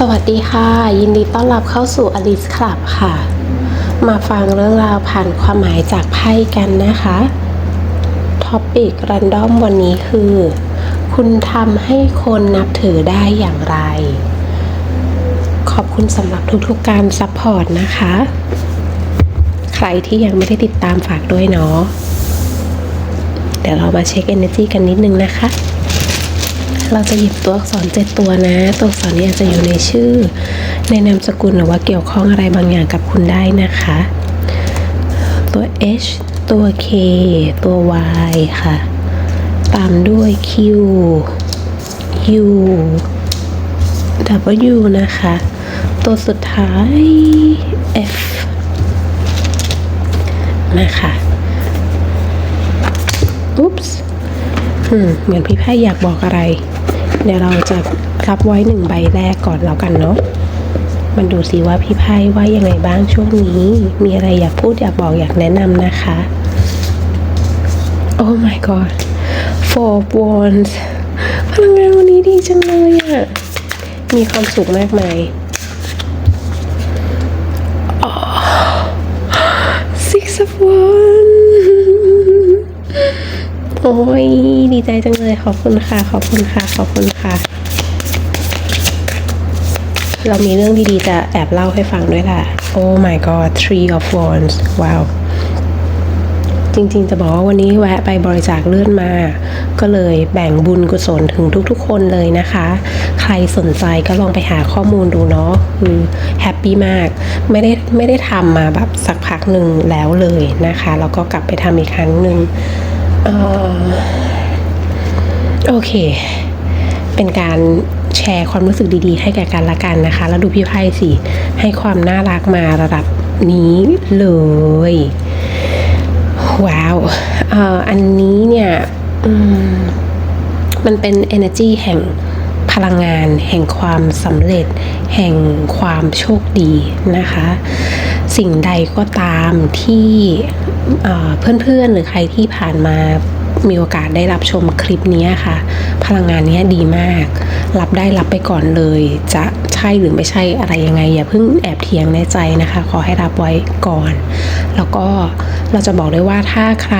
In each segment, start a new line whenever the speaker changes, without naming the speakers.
สวัสดีค่ะ ยินดีต้อนรับเข้าสู่อลิสคลับค่ะ มาฟังเรื่องราวผ่านความหมายจากไพ่กันนะคะท็อปิกรันดอมวันนี้คือ คุณทำให้คนนับถือได้อย่างไร ขอบคุณสำหรับทุกๆการซัพพอร์ตนะคะ ใครที่ยังไม่ได้ติดตามฝากด้วยเนาะเดี๋ยวเรามาเช็ค Energy กันนิดนึงนะคะ เราจะหยิบตัวอักษรเจ็ดตัวนะ ตัวอักษรนี้อาจจะอยู่ในชื่อ ในนามสกุลหรือว่าเกี่ยวข้องอะไรบางอย่างกับคุณได้นะคะ ตัว H ตัว K ตัว Y ค่ะ ตามด้วย Q U W นะคะ ตัวสุดท้าย F นะคะอุ๊ปส์เหมือนพี่ไพ่อยากบอกอะไร เดี๋ยวเราจะรับไว้หนึ่งใบแรกก่อนแล้วกันเนาะมันดูสิว่าพี่ไพ่ว่ายังไงบ้างช่วงนี้ มีอะไรอยากพูดอยากบอกอยากแนะนำนะคะ โอ้ my god four wands พลังงานวันนี้ดีจังเลยอะมีความสุขมากมาย six of wands โอ้ยดีใจจังเลย ขอบคุณค่ะ ขอบคุณค่ะ ขอบคุณค่ะ เรามีเรื่องดีๆ จะแอบเล่าให้ฟังด้วยล่ะ Oh my god three of wands ว้าว จริงๆ จะบอกว่าวันนี้แวะไปบริจาคเลือดมา ก็เลยแบ่งบุญกุศลถึงทุกๆ คนเลยนะคะ ใครสนใจก็ลองไปหาข้อมูลดูเนาะคือแฮปปี้มาก ไม่ได้ไม่ได้ทำมาแบบสักพักหนึ่งแล้วเลยนะคะ แล้วก็กลับไปทำอีกครั้งหนึ่ง เออโอเค เป็นการแชร์ความรู้สึกดีๆ ให้แก่กันละกันนะคะ แล้วดูพี่ไพ่สิ ให้ความน่ารักมาระดับนี้เลย ว้าวเอ่ออันนี้เนี่ยมมันเป็น energy แห่งพลังงาน แห่งความสำเร็จ แห่งความโชคดีนะคะ สิ่งใดก็ตามที่ เพื่อนๆหรือใครที่ผ่านมามีโอกาสได้รับชมคลิปนี้ค่ะ พลังงานนี้ดีมาก รับได้รับไปก่อนเลย จะใช่หรือไม่ใช่อะไรยังไง อย่าเพิ่งแอบเถียงในใจนะคะ ขอให้รับไว้ก่อน แล้วก็เราจะบอกได้ว่าถ้าใคร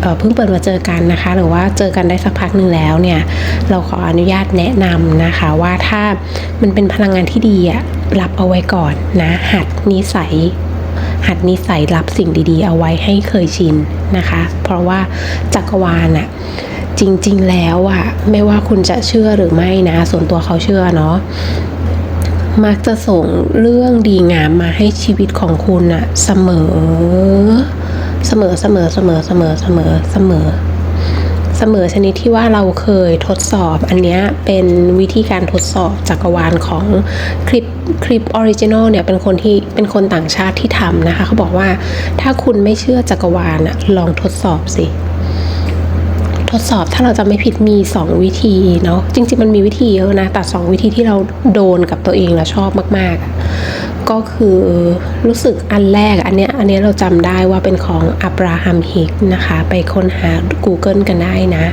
เเพิ่งเปิดมาเจอกันนะคะ หรือว่าเจอกันได้สักพักหนึ่งแล้วเนี่ย เราขออนุญาตแนะนำนะคะว่าถ้ามันเป็นพลังงานที่ดีอะรับเอาไว้ก่อนนะหัดนิสัย หัดนิสัยรับสิ่งดีๆ เอาไว้ให้เคยชินนะคะ เพราะว่าจักรวาลอะจริงๆแล้วอะไม่ว่าคุณจะเชื่อหรือไม่นะ ส่วนตัวเขาเชื่อเนาะมักจะส่งเรื่องดีงามมาให้ชีวิตของคุณอะเสมอ เสมอเสมอเสมอเสมอเสมอเสมอเสมอ เสมอชนิดที่ว่าเราเคยทดสอบ อันนี้เป็นวิธีการทดสอบจักรวาลของคลิปคลิปออริจินอลเนี่ยเป็นคนที่เป็นคนต่างชาติที่ทำนะคะ เขาบอกว่าถ้าคุณไม่เชื่อจักรวาลอะลองทดสอบสิทดสอบถ้าเราจะไม่ผิดมี 2 วิธีเนาะจริงๆมันมีวิธีเยอะนะแต่ 2 วิธีที่เราโดนกับตัวเองแล้วชอบมากๆ ก็คือรู้สึกอันแรกอันเนี้ยอันเนี้ยเราจำได้ว่าเป็นของอับราฮัมฮิกนะคะ ไปค้นหา Google กันได้นะ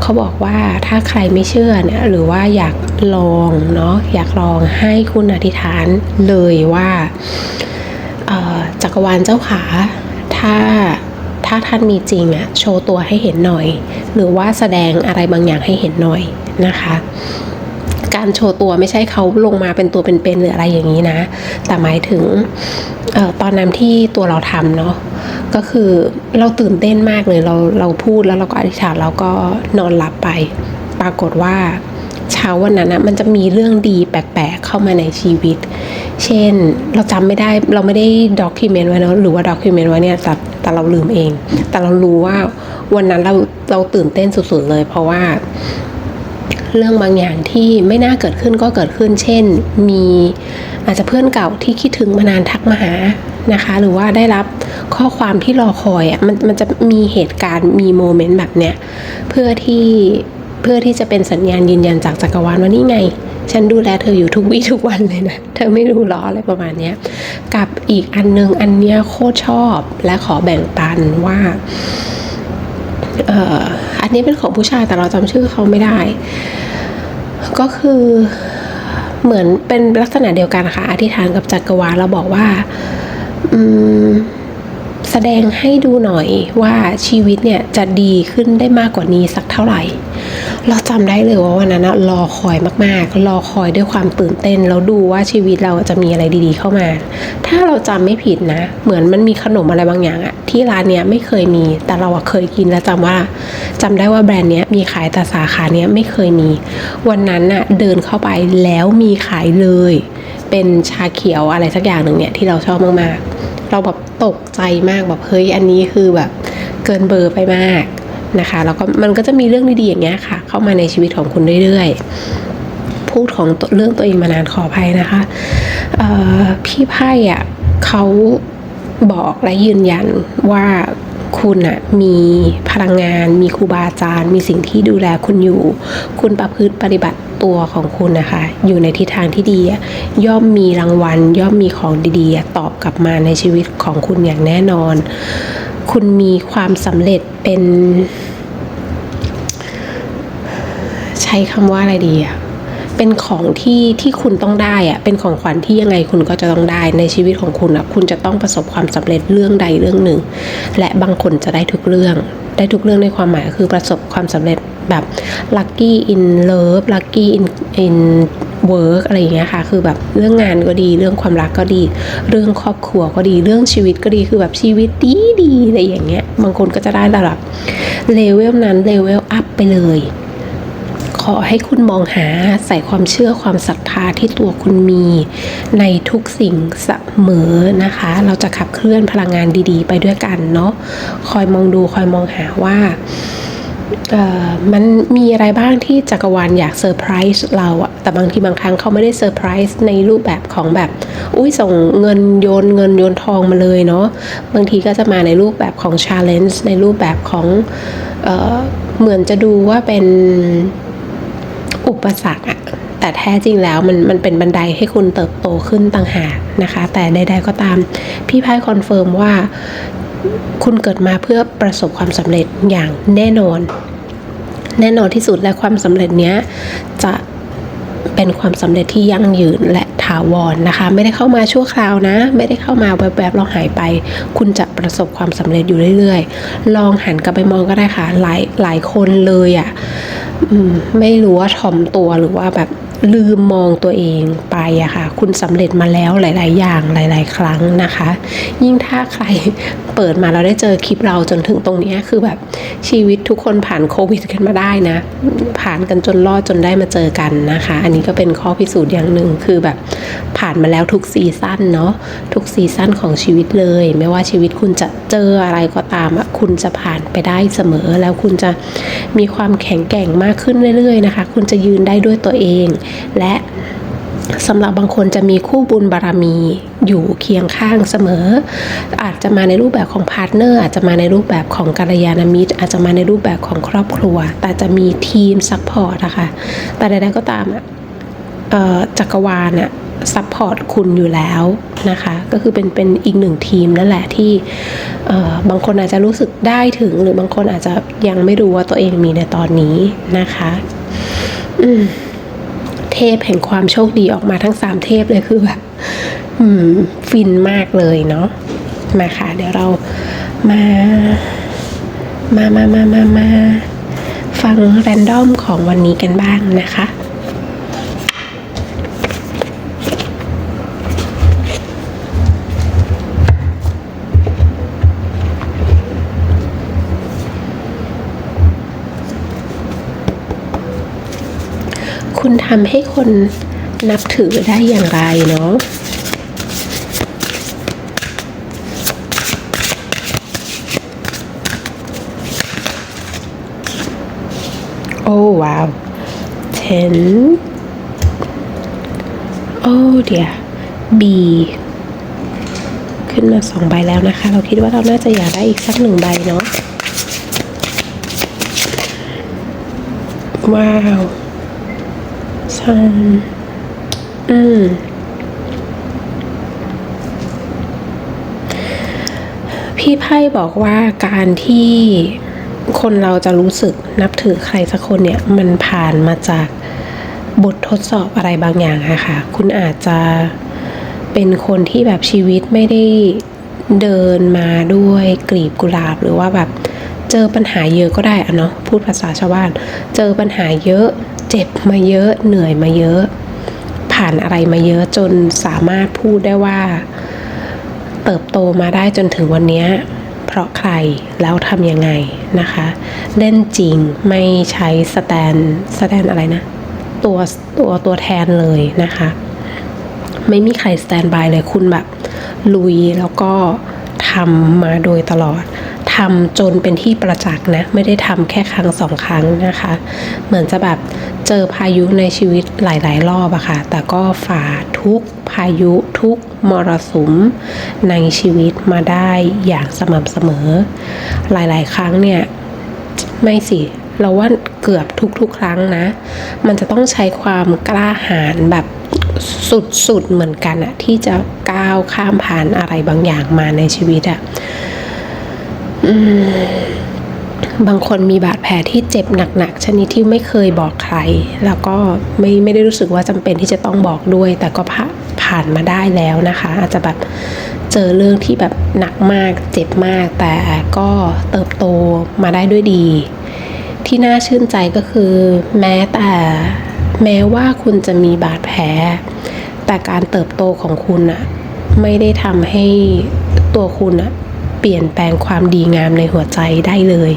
เขาบอกว่าถ้าใครไม่เชื่อเนี่ยหรือว่าอยากลองเนาะอยากลองให้คุณอธิษฐานเลยว่าจักรวาลเจ้าขาถ้าถ้าท่านมีจริงอะโชว์ตัวให้เห็นหน่อย หรือว่าแสดงอะไรบางอย่างให้เห็นหน่อยนะคะ การโชว์ตัวไม่ใช่เขาลงมาเป็นตัวเป็นๆหรืออะไรอย่างนี้นะ แต่หมายถึงออตอนนั้นที่ตัวเราทำเนาะก็คือเราตื่นเต้นมากเลยเราเราพูดแล้วเราก็อธิษฐานแล้วก็นอนหลับไป ปรากฏว่าเช้าวันนั้นนะมันจะมีเรื่องดีแปลกๆเข้ามาในชีวิต เช่นเราจำไม่ได้เราไม่ได้ด็อกิเมนต์ไว้เนอะหรือว่าด็อกิเมนต์ไว้เนี่ยแต่แต่เราลืมเอง แต่เรารู้ว่าวันนั้นเราเราตื่นเต้นสุดๆเลย เพราะว่า เรื่องบางอย่างที่ไม่น่าเกิดขึ้นก็เกิดขึ้น เช่น มีอาจจะเพื่อนเก่าที่คิดถึงมานานทักมาหานะคะ หรือว่าได้รับข้อความที่รอคอยอะมันมันจะมีเหตุการณ์มีโมเมนต์แบบเนี้ยเพื่อที่เพื่อที่จะเป็นสัญญาณยืนยันจากจักรวาลว่านี่ไง ฉันดูแลเธออยู่ทุกวี่ทุกวันเลยนะ เธอไม่รู้หรออะไรประมาณเนี้ยกับอีกอันนึงอันเนี้ยโคตรชอบและขอแบ่งปันว่า อ่ออันนี้เป็นของผู้ชายแต่เราจำชื่อเขาไม่ได้ ก็คือเหมือนเป็นลักษณะเดียวกันค่ะอธิษฐานกับจักรวาลเราบอกว่าอืมแสดงให้ดูหน่อยว่าชีวิตเนี่ยจะดีขึ้นได้มากกว่านี้สักเท่าไหร่ เราจำได้เลยว่าวันนั้นนะรอคอยมากๆ รอคอยด้วยความตื่นเต้น แล้วดูว่าชีวิตเราจะมีอะไรดีๆเข้ามา ถ้าเราจำไม่ผิดนะ เหมือนมันมีขนมอะไรบางอย่างอะที่ร้านเนี้ยไม่เคยมี แต่เราอะเคยกินแล้วจำว่าจำได้ว่าแบรนด์เนี้ยมีขายแต่สาขาเนี้ยไม่เคยมี วันนั้นอะเดินเข้าไปแล้วมีขายเลย เป็นชาเขียวอะไรสักอย่างหนึ่งเนี่ยที่เราชอบมากๆ เราแบบตกใจมากแบบเฮ้ยอันนี้คือแบบเกินเบอร์ไปมาก นะคะแล้วก็มันก็จะมีเรื่องดีๆอย่างเงี้ยค่ะ เข้ามาในชีวิตของคุณเรื่อยๆ พูดของเรื่องตัวเองมานานขออภัยนะคะพี่ไพ่อะเขาบอกและยืนยันว่าคุณอะมีพลังงาน มีครูบาอาจารย์ มีสิ่งที่ดูแลคุณอยู่ คุณประพฤติปฏิบัติตัวของคุณนะคะ อยู่ในทิศทางที่ดี ย่อมมีรางวัล ย่อมมีของดีๆ ตอบกลับมาในชีวิตของคุณอย่างแน่นอน คุณมีความสำเร็จเป็น ใช้คำว่าอะไรดีอะเป็นของที่ที่คุณต้องได้อะเป็นของขวัญที่ยังไงคุณก็จะต้องได้ในชีวิตของคุณอะคุณจะต้องประสบความสำเร็จเรื่องใดเรื่องหนึ่ง และบางคนจะได้ทุกเรื่อง ได้ทุกเรื่องในความหมายคือประสบความสำเร็จแบบ lucky in love lucky in in work อะไรอย่างเงี้ยค่ะ คือแบบเรื่องงานก็ดี เรื่องความรักก็ดี เรื่องครอบครัวก็ดี เรื่องชีวิตก็ดี คือแบบชีวิตดีดีๆอะไรอย่างเงี้ย บางคนก็จะได้ระดับเลเวลนั้นเลเวลอัพไปเลย อให้คุณมองหาใส่ความเชื่อความศรัทธาที่ตัวคุณมีในทุกสิ่งเสมอนะคะ เราจะขับเคลื่อนพลังงานดีๆ ไปด้วยกันเนาะคอยมองดูคอยมองหาว่ามันมีอะไรบ้างที่จักรวาลอยากเซอร์ไพรส์เราอะแต่บางทีบางครั้งเขาไม่ได้เซอร์ไพรส์ในรูปแบบของแบบ อุ้ยส่งเงินโยนเงินโยนทองมาเลยเนาะ บางทีก็จะมาในรูปแบบของ challenge ในรูปแบบของเออเหมือนจะดูว่าเป็น อุปสรรคอะแต่แท้จริงแล้วมันมันเป็นบันไดให้คุณเติบโตขึ้นต่างหากนะคะ แต่ใดๆก็ตาม พี่ไพ่คอนเฟิร์มว่าคุณเกิดมาเพื่อประสบความสำเร็จอย่างแน่นอน แน่นอนที่สุดและความสำเร็จเนี้ยจะเป็นความสำเร็จที่ยั่งยืนและถาวรนะคะ ไม่ได้เข้ามาชั่วคราวนะ ไม่ได้เข้ามาแวบๆเราหายไป คุณจะประสบความสำเร็จอยู่เรื่อยๆ ลองหันกลับไปมองก็ได้ค่ะหลายหลายคนเลยอะ่ะ ไม่รู้ว่าถ่อมตัวหรือว่าแบบ ลืมมองตัวเองไปอะค่ะ คุณสำเร็จมาแล้วหลาย ๆ อย่างหลาย ๆ ครั้งนะคะ ยิ่งถ้าใครเปิดมาเราได้เจอคลิปเราจนถึงตรงนี้คือแบบชีวิตทุกคนผ่านโควิดกันมาได้นะ ผ่านกันจนรอดจนได้มาเจอกันนะคะ อันนี้ก็เป็นข้อพิสูจน์อย่างหนึ่งคือแบบผ่านมาแล้วทุกซีซั่นเนาะทุกซีซั่นของชีวิตเลย ไม่ว่าชีวิตคุณจะเจออะไรก็ตามอะคุณจะผ่านไปได้เสมอแล้วคุณจะมีความแข็งแกร่งมากขึ้นเรื่อย ๆ นะคะ คุณจะยืนได้ด้วยตัวเองและสำหรับบางคนจะมีคู่บุญบารมีอยู่เคียงข้างเสมอ อาจจะมาในรูปแบบของพาร์ทเนอร์อาจจะมาในรูปแบบของกัลยาณมิตร อาจจะมาในรูปแบบของครอบครัว แต่จะมีทีมซัพพอร์ตนะคะแต่ใดๆก็ตามจักรวาลอะซัพพอร์ตคุณอยู่แล้วนะคะ ก็คือเป็นเป็นอีกหนึ่งทีมนั่นแหละที่บางคนอาจจะรู้สึกได้ถึง หรือบางคนอาจจะยังไม่รู้ว่าตัวเองมีในตอนนี้นะคะ อืม เทพแห่งความโชคดีออกมาทั้งสามเทพเลยคือแบบอืมฟินมากเลยเนาะมาค่ะ เดี๋ยวเรามา มามามามามาฟังแรนดอมของวันนี้กันบ้างนะคะ คุณทำให้คนนับถือได้อย่างไรเนาะโอ้ว้าว ten โอ้เดี๋ยว B ขึ้นมาสองใบแล้วนะคะ เราคิดว่าเราน่าจะอยากได้อีกสักหนึ่งใบเนาะว้าวันอืมพี่ไพ่บอกว่าการที่คนเราจะรู้สึกนับถือใครสักคนเนี่ย มันผ่านมาจากบททดสอบอะไรบางอย่างอะค่ะ คุณอาจจะเป็นคนที่แบบชีวิตไม่ได้เดินมาด้วยกลีบกุหลาบ หรือว่าแบบเจอปัญหาเยอะก็ได้อะเนาะพูดภาษาชาวบ้าน เจอปัญหาเยอะ เจ็บมาเยอะเหนื่อยมาเยอะ ผ่านอะไรมาเยอะจนสามารถพูดได้ว่า เติบโตมาได้จนถึงวันนี้เพราะใครแล้วทำยังไงนะคะ เล่นจริงไม่ใช้สแตนสแตนอะไรนะ ตัวตัวตัวแทนเลยนะคะ ไม่มีใครสแตนบายเลยคุณแบบ ลุยแล้วก็ทำมาโดยตลอดทำจนเป็นที่ประจักษ์นะ ไม่ได้ทำแค่ครั้งสองครั้งนะคะ เหมือนจะแบบ เจอพายุในชีวิตหลาย ๆ รอบอะค่ะ แต่ก็ฝ่าทุกพายุทุกมรสุมในชีวิตมาได้อย่างสม่ำเสมอ หลาย ๆ ครั้งเนี่ย ไม่สิ เราว่าเกือบทุก ๆ ครั้งนะ มันจะต้องใช้ความกล้าหาญแบบสุด ๆ เหมือนกันอะที่จะก้าวข้ามผ่านอะไรบางอย่างมาในชีวิตอะอืม บางคนมีบาดแผลที่เจ็บหนักๆ ชนิดที่ไม่เคยบอกใคร แล้วก็ไม่ไม่ได้รู้สึกว่าจำเป็นที่จะต้องบอกด้วย แต่ก็ผ่าผ่านมาได้แล้วนะคะ อาจจะแบบเจอเรื่องที่แบบหนักมากเจ็บมาก แต่ก็เติบโตมาได้ด้วยดี ที่น่าชื่นใจก็คือ แม้แต่แม้ว่าคุณจะมีบาดแผล แต่การเติบโตของคุณอะไม่ได้ทำให้ตัวคุณอะ เปลี่ยนแปลงความดีงามในหัวใจได้เลย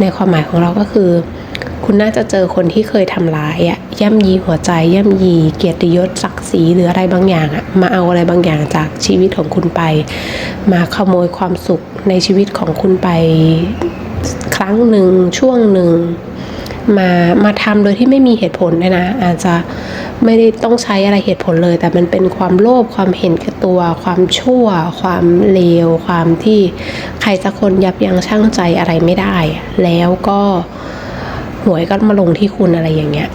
ในความหมายของเราก็คือ คุณน่าจะเจอคนที่เคยทำร้ายอะย่ำยีหัวใจ ย่ำยีเกียรติยศศักดิ์ศรีหรืออะไรบางอย่างอะมาเอาอะไรบางอย่างจากชีวิตของคุณไป มาขโมยความสุขในชีวิตของคุณไปครั้งหนึ่งช่วงหนึ่งมามาทำโดยที่ไม่มีเหตุผลเลยนะอาจจะ ไม่ได้ต้องใช้อะไรเหตุผลเลย แต่มันเป็นความโลภความเห็นแก่ตัว ความชั่ว ความเลว ความที่ใครสักคนยับยั้งชั่งใจอะไรไม่ได้ แล้วก็หวยก็มาลงที่คุณอะไรอย่างเงี้ย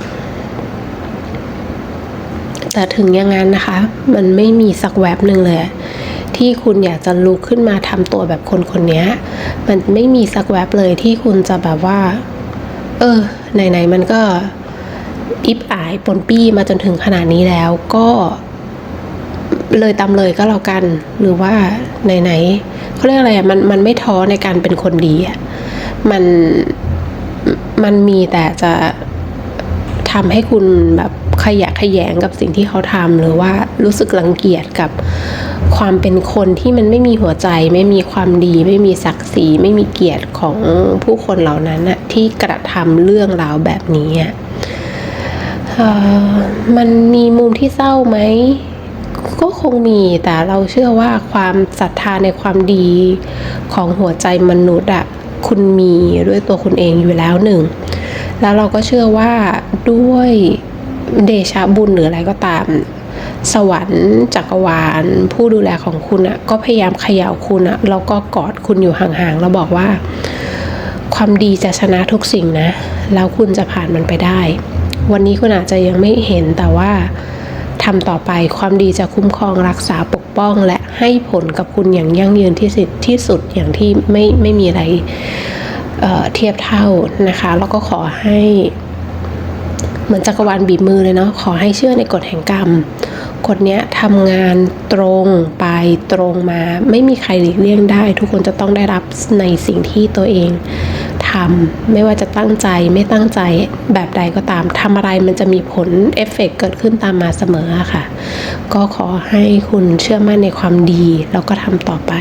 แต่ถึงอย่างนั้นนะคะ มันไม่มีสักแวบหนึ่งเลย ที่คุณอยากจะลุกขึ้นมาทำตัวแบบคนคนนี้มันไม่มีสักแวบเลยที่คุณจะแบบว่า เออไหนๆมันก็ อิบอายปนปี้มาจนถึงขนาดนี้แล้วก็เลยตามเลยก็แล้วกันหรือว่าไหนๆเขาเรียกอะไรมันมันไม่ท้อในการเป็นคนดีอะมันมันมีแต่จะทำให้คุณแบบขยะขยงกับสิ่งที่เขาทำหรือว่ารู้สึกรังเกียจกับความเป็นคนที่มันไม่มีหัวใจ ไม่มีความดี ไม่มีศักดิ์ศรี ไม่มีเกียรติของผู้คนเหล่านั้นอะที่กระทำเรื่องราวแบบนี้อะ มันมีมุมที่เศร้าไหม ก็คงมีแต่เราเชื่อว่าความศรัทธาในความดีของหัวใจมนุษย์อะคุณมีด้วยตัวคุณเองอยู่แล้วหนึ่ง แล้วเราก็เชื่อว่าด้วยเดชะบุญหรืออะไรก็ตาม สวรรค์จักรวาล ผู้ดูแลของคุณอะก็พยายามเขย่าคุณอะแล้วก็กอดคุณอยู่ห่างๆแล้วบอกว่า ความดีจะชนะทุกสิ่งนะ แล้วคุณจะผ่านมันไปได้ วันนี้คุณอาจจะยังไม่เห็นแต่ว่าทำต่อไปความดีจะคุ้มครองรักษาปกป้อง และให้ผลกับคุณอย่างยั่งยืนที่สุดที่สุดอย่างที่ไม่ไม่มีอะไรเเทียบเท่านะคะ แล้วก็ขอให้เหมือนจักรวาลบีบมือเลยเนาะขอให้เชื่อในกฎแห่งกรรมกฎเนี้ยทำงานตรงไปตรงมา ไม่มีใครหลีกเลี่ยงได้ ทุกคนจะต้องได้รับในสิ่งที่ตัวเอง ทำไม่ว่าจะตั้งใจไม่ตั้งใจแบบใดก็ตามทำอะไรมันจะมีผลเอฟเฟกต์เกิดขึ้นตามมาเสมอค่ะ ก็ขอให้คุณเชื่อมั่นในความดี แล้วก็ทำต่อไป